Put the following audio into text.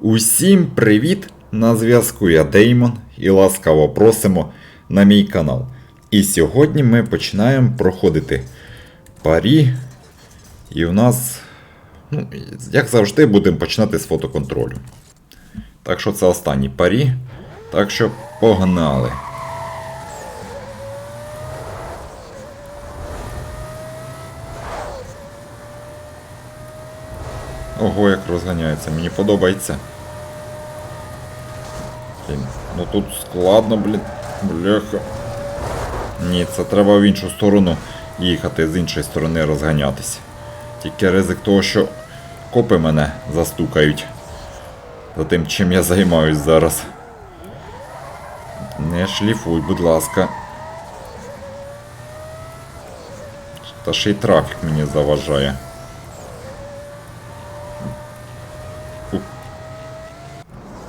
Усім привіт! На зв'язку я Деймон і ласкаво просимо на мій канал. І сьогодні ми починаємо проходити парі. І у нас, ну, як завжди, будемо починати з фотоконтролю. Так що це останні парі. Так що погнали. Ого, як розганяється, мені подобається. Блін, ну тут складно, блін. Бляха. Ні, це треба в іншу сторону їхати, з іншої сторони розганятись. Тільки ризик того, що копи мене застукають. За тим, чим я займаюсь зараз. Не шліфуй, будь ласка. Та ще й трафік мені заважає.